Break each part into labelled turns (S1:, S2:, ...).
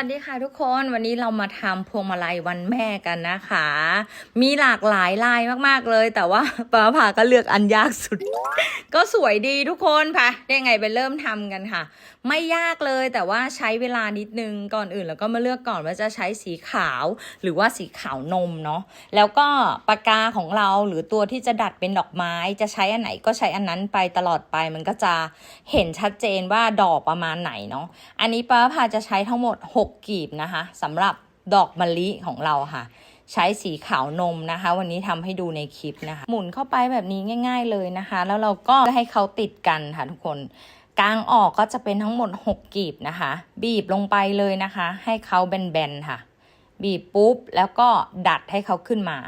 S1: สวัสดีค่ะทุกคนวันนี้เรามาทำพวงมาลัยวันแม่กันนะคะ มีหลากหลายลายมากๆเลย แต่ว่าป้าผ่าก็เลือกอันยากสุด ก็สวยดีทุกคนค่ะ ได้ไงไปเริ่มทำกันค่ะ ไม่ยากเลยแต่ว่าใช้เวลานิดนึงก่อนอื่นแล้วก็มาเลือกก่อนว่าจะใช้สีขาว หรือว่าสีขาวนมเนาะแล้วก็ปากกาของเราหรือตัวที่จะดัดเป็นดอกไม้ จะใช้อันไหนก็ใช้อันนั้นไปตลอดไปมันก็จะเห็นชัดเจนว่าดอกประมาณไหนเนาะอันนี้ป้าพาจะใช้ทั้งหมด 6กีบนะคะสำหรับดอกมะลิของเราค่ะ ใช้สีขาวนมนะคะ วันนี้ทำให้ดูในคลิปนะคะ หมุนเข้าไปแบบนี้ง่าย ๆเลยนะคะ แล้วเราก็ให้เขาติดกันค่ะทุกคนกลางออกก็จะเป็นทั้งหมด 6 กีบนะคะ บีบลงไปเลยนะคะ ให้เขาแบนๆค่ะ บีบปุ๊บแล้วก็ดัดให้เขาขึ้นมา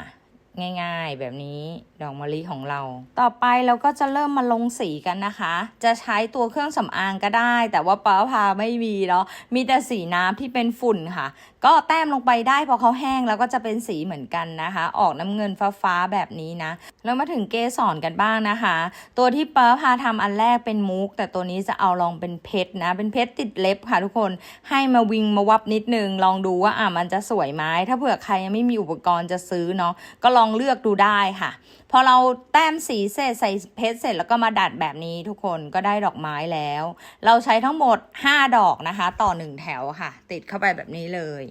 S1: ง่ายๆ แบบนี้ดอกมะลิของเรา ต่อไปเราก็จะเริ่มมาลงสีกันนะคะ จะใช้ตัวเครื่องสำอางก็ได้ แต่ว่าป้าพาไม่มีเนาะมีแต่สีน้ำที่เป็นฝุ่นค่ะ ก็แต้มลงไปได้พอเขาแห้งแล้วก็จะเป็นสีเหมือนกันนะคะ ออกน้ำเงินฟ้าๆแบบนี้นะ แล้วมาถึงเกสรกันบ้างนะคะ ตัวที่ป้าพาทำอันแรกเป็นมุก แต่ตัวนี้จะเอาลองเป็นเพชรนะ เป็นเพชรติดเล็บค่ะทุกคนให้มาวิงมาวับนิดนึงลองดูว่าอะมันจะสวยไหมถ้าเผื่อใครยังไม่มีอุปกรณ์จะซื้อเนาะก็ลององเลือกดูได้ค่ะ พอเราแต้มสีเสร็จใส่เพชรเสร็จแล้วก็มาดัดแบบนี้ทุกคนก็ได้ดอกไม้แล้ว เราใช้ทั้งหมด 5 ดอกนะคะ ต่อ 1 แถวค่ะ ติดเข้าไปแบบนี้เลย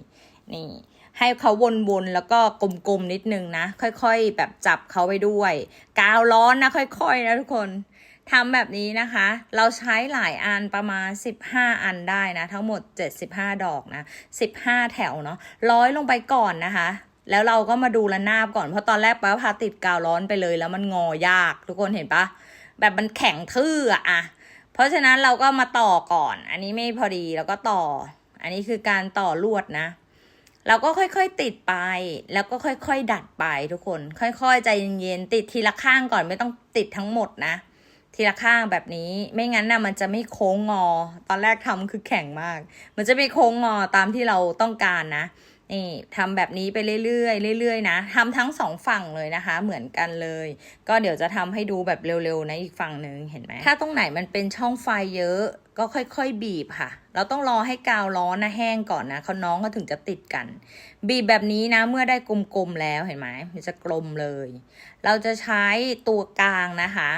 S1: นี่ให้เขาวนๆแล้วก็กลมๆนิดนึงนะ ค่อยๆ แบบจับเขาไปด้วย กาวร้อนนะค่อยๆนะทุกคนทำแบบนี้นะคะ เราใช้หลายอันประมาณ 15 อันได้นะ ทั้งหมด 75 ดอกนะ 15 แถวเนาะร้อยลงไปก่อนนะคะ แล้วเราก็มาดูระนาบก่อนเพราะตอนแรกป้าพาติดกาวร้อนไปเลย แล้วมันงอยาก ทุกคนเห็นปะแบบมันแข็งทื่ออะอะเพราะฉะนั้นเราก็มาต่อก่อน อันนี้ไม่พอดีเราก็ต่อ อันนี้คือการต่อลวดนะ เราก็ค่อยๆติดไป แล้วก็ค่อยๆดัดไปทุกคน ค่อยๆใจเย็นๆติดทีละข้างก่อนไม่ต้องติดทั้งหมดนะทีละข้างแบบนี้ไม่งั้นนะมันจะไม่โค้งงอ ตอนแรกทำคือแข็งมาก มันจะไม่โค้งงอตามที่เราต้องการนะ นี่ทำแบบนี้ไปเรื่อยๆเรื่อยๆนะทำทั้งสองฝั่งเลยนะคะ เหมือนกันเลย ก็เดี๋ยวจะทำให้ดูแบบเร็วๆนะอีกฝั่งหนึ่งเห็นไหมถ้าตรงไหนมันเป็นช่องไฟเยอะ ก็ค่อยๆบีบค่ะ เราต้องรอให้กาวร้อนนะแห้งก่อนนะเขาน้องก็ถึงจะติดกัน บีบแบบนี้นะเมื่อได้กลมๆแล้วเห็นไหมมันจะกลมเลย เราจะใช้ตัวกลางนะคะ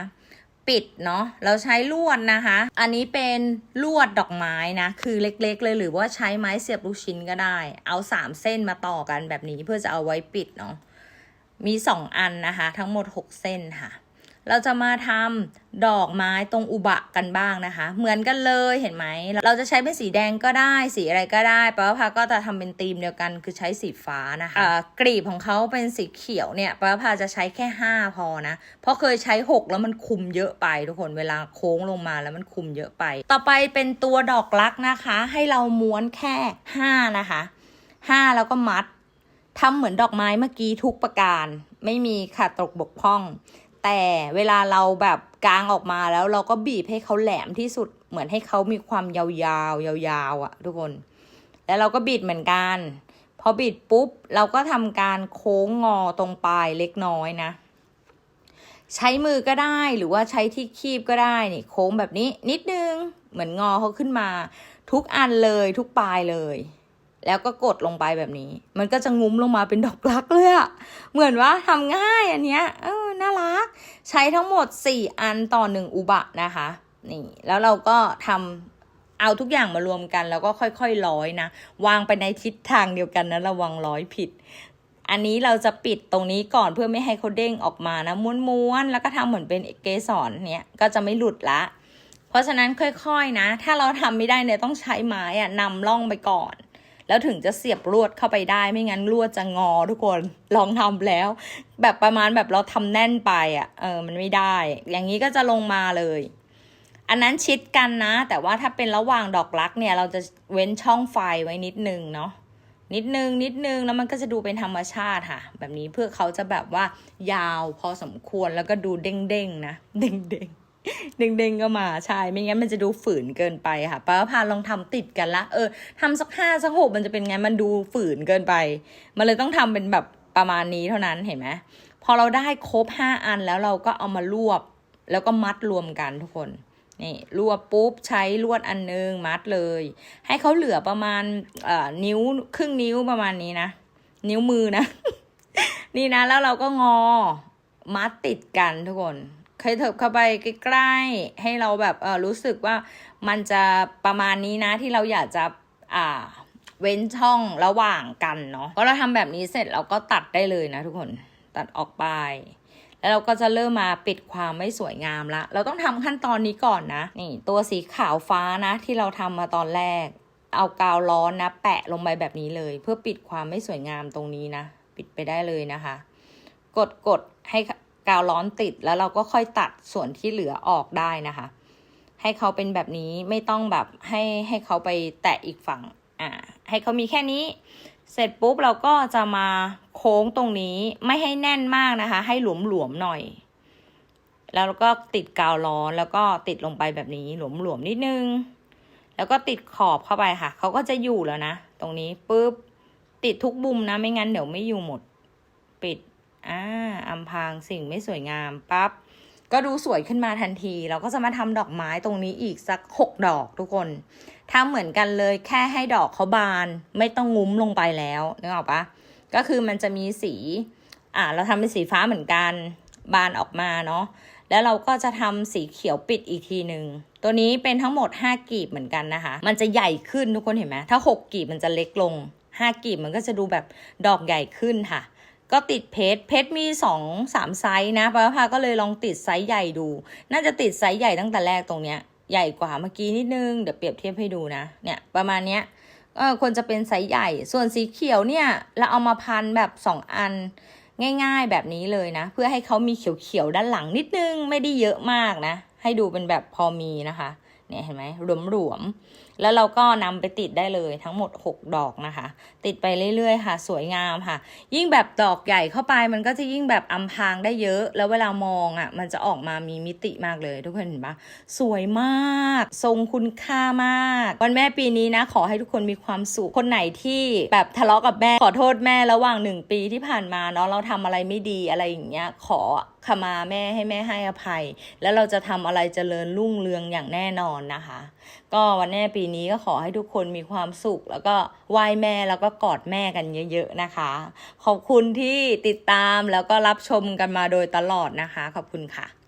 S1: ปิดเนาะเราใช้ลวดนะคะ อันนี้เป็นลวดดอกไม้นะ คือเล็กๆเลยหรือว่าใช้ไม้เสียบลูกชิ้นก็ได้ เอาสามเส้นมาต่อกันแบบนี้เพื่อจะเอาไว้ปิดเนาะมีสองอันนะคะ ทั้งหมดหกเส้นค่ะ เราจะมาทำดอกไม้ตรงอุบะกันบ้างนะคะ เหมือนกันเลยเห็นไหม เราจะใช้เป็นสีแดงก็ได้ สีอะไรก็ได้ป้าพาก็จะทำเป็นธีมเดียวกันคือใช้สีฟ้านะคะะกลีบของเขาเป็นสีเขียวเนี่ยป้าพาจะใช้แค่ห้าพอนะ เพราะเคยใช้หกแล้วมันคุมเยอะไปทุกคนเวลาโค้งลงมาแล้วมันคุมเยอะไป ต่อไปเป็นตัวดอกลักนะคะ ให้เราม้วนแค่ห้านะคะห้าแล้วก็มัดทำเหมือนดอกไม้เมื่อกี้ทุกประการ ไม่มีขาดตกบกพร่อง แต่เวลาเราแบบกางออกมาแล้วเราก็บีบให้เขาแหลมที่สุดเหมือนให้เขามีความยาวๆยาวๆอะ่ะ ทุกคน แล้วเราก็บิดเหมือนกัน พอบิดปุ๊บ เราก็ทำการโค้งงอตรงปลายเล็กน้อยนะ ใช้มือก็ได้หรือว่าใช้ที่คีบก็ได้นี่โค้งแบบนี้นิดนึงเหมือนงอเขาขึ้นมา ทุกอันเลยทุกปลายเลย แล้วก็กดลงไปแบบนี้ มันก็จะงุ้มลงมาเป็นดอกรักเลยอะเหมือนว่าทำง่ายอันเนี้ยเออน่ารัก ใช้ทั้งหมด 4 อันต่อ 1 อุบะนะคะ นี่ แล้วเราก็ทำเอาทุกอย่างมารวมกัน แล้วก็ค่อยๆร้อยนะ วางไปในทิศทางเดียวกันนะระวังร้อยผิด อันนี้เราจะปิดตรงนี้ก่อนเพื่อไม่ให้เขาเด้งออกมานะม้วนๆแล้วก็ทำเหมือนเป็นเกสรเนี้ยก็จะไม่หลุดละ เพราะฉะนั้นค่อยๆนะ ถ้าเราทำไม่ได้เนี่ยต้องใช้ไม้อะนำล่องไปก่อน แล้วถึงจะเสียบลวดเข้าไปได้ไม่งั้นลวดจะงอทุกคนลองทำแล้ว แบบประมาณแบบเราทำแน่นไปอะเออมันไม่ได้ อย่างนี้ก็จะลงมาเลย อันนั้นชิดกันนะ แต่ว่าถ้าเป็นระหว่างดอกรักเนี่ย เราจะเว้นช่องไฟไว้นิดนึงเนาะนิดนึงนิดนึงแล้วมันก็จะดูเป็นธรรมชาติค่ะ แบบนี้เพื่อเขาจะแบบว่ายาวพอสมควรแล้วก็ดูเด้งเด้งๆนะ เด้งเด้งๆเด้งๆก็มาใช่ไม่งั้นมันจะดูฝืนเกินไปค่ะป้าพาลองทำติดกันละเออทำสักห้าสักหกมันจะเป็นไงมันดูฝืนเกินไป มันเลยต้องทำเป็นแบบประมาณนี้เท่านั้นเห็นไหมพอเราได้ครบห้าอันแล้วเราก็เอามารวบ แล้วก็มัดรวมกันทุกคนนี่รวบปุ๊บใช้ลวดอันนึงมัดเลย ให้เขาเหลือประมาณเอ่อนิ้วครึ่งนิ้วประมาณนี้นะ นิ้วมือนะ นี่นะแล้วเราก็งอมัดติดกันทุกคน เคยเถิบเข้าไปใกล้ๆให้เราแบบเออรู้สึกว่ามันจะประมาณนี้นะที่เราอยากจะอ่าเว้นช่องระหว่างกันเนาะก็เราทำแบบนี้เสร็จเราก็ตัดได้เลยนะทุกคนตัดออกไป แล้วเราก็จะเริ่มมาปิดความไม่สวยงามละ เราต้องทำขั้นตอนนี้ก่อนนะ นี่ตัวสีขาวฟ้านะที่เราทำมาตอนแรก เอากาวร้อนนะ แปะลงไปแบบนี้เลย เพื่อปิดความไม่สวยงามตรงนี้นะ ปิดไปได้เลยนะคะ กดกดให้ กาวร้อนติดแล้วเราก็ค่อยตัดส่วนที่เหลือออกได้นะคะ ให้เขาเป็นแบบนี้ไม่ต้องแบบให้ให้เขาไปแตะอีกฝั่งอ่าให้เขามีแค่นี้ เสร็จปุ๊บเราก็จะมาโค้งตรงนี้ไม่ให้แน่นมากนะคะ ให้หลวมๆหน่อย แล้วก็ติดกาวร้อนแล้วก็ติดลงไปแบบนี้หลวมๆนิดนึง แล้วก็ติดขอบเข้าไปค่ะเขาก็จะอยู่แล้วนะ ตรงนี้ปุ๊บติดทุกบุมนะไม่งั้นเดี๋ยวไม่อยู่หมดปิด อ่าอำพางสิ่งไม่สวยงามปั๊บก็ดูสวยขึ้นมาทันที เราก็จะมาทำดอกไม้ตรงนี้อีกสักหกดอกทุกคนทำเหมือนกันเลยแค่ให้ดอกเขาบาน ไม่ต้องงุ้มลงไปแล้วนึกออกปะก็คือมันจะมีสี อ่า เราทำเป็นสีฟ้าเหมือนกัน บานออกมาเนาะแล้วเราก็จะทำสีเขียวปิดอีกทีหนึ่งตัวนี้เป็นทั้งหมด 5 กีบเหมือนกันนะคะ มันจะใหญ่ขึ้นทุกคนเห็นไหมถ้า 6 กีบมันจะเล็กลง 5 กีบมันก็จะดูแบบดอกใหญ่ขึ้นค่ะ ก็ติดเพชรเพชรมี2อสามไซส์นะป้าพาก็เลยลองติดไซส์ใหญ่ดู น่าจะติดไซส์ใหญ่ตั้งแต่แรกตรงเนี้ยใหญ่กว่าเมื่อกี้นิดนึงเดี๋ยวเปรียบเทียบให้ดูนะเนี่ยประมาณเนี้ยเออควรจะเป็นไซส์ใหญ่ ส่วนสีเขียวเนี่ยเราเอามาพันแบบ2อันง่ายๆแบบนี้เลยนะ เพื่อให้เขามีเขียวๆด้านหลังนิดนึงไม่ได้เยอะมากนะ ให้ดูเป็นแบบพอมีนะคะ เนี่ยเห็นไหมหลวมๆ แล้วเราก็นำไปติดได้เลยทั้งหมด 6 ดอกนะคะ ติดไปเรื่อยๆ ค่ะ สวยงามค่ะ ยิ่งแบบดอกใหญ่เข้าไปมันก็จะยิ่งแบบอำพางได้เยอะ แล้วเวลามองอะ มันจะออกมามีมิติมากเลยทุกคนเห็นปะสวยมาก ทรงคุณค่ามากวันแม่ปีนี้นะ ขอให้ทุกคนมีความสุขคนไหนที่แบบทะเลาะกับแม่ขอโทษแม่ระหว่างหนึ่งปีที่ผ่านมาเนาะเราทำอะไรไม่ดีอะไรอย่างเงี้ยขอ ขมาแม่ให้แม่ให้อภัย แล้วเราจะทำอะไรเจริญรุ่งเรืองอย่างแน่นอนนะคะ ก็วันแม่ปีนี้ก็ขอให้ทุกคนมีความสุข แล้วก็ไหว้แม่แล้วก็กอดแม่กันเยอะๆนะคะ ขอบคุณที่ติดตามแล้วก็รับชมกันมาโดยตลอดนะคะ ขอบคุณค่ะ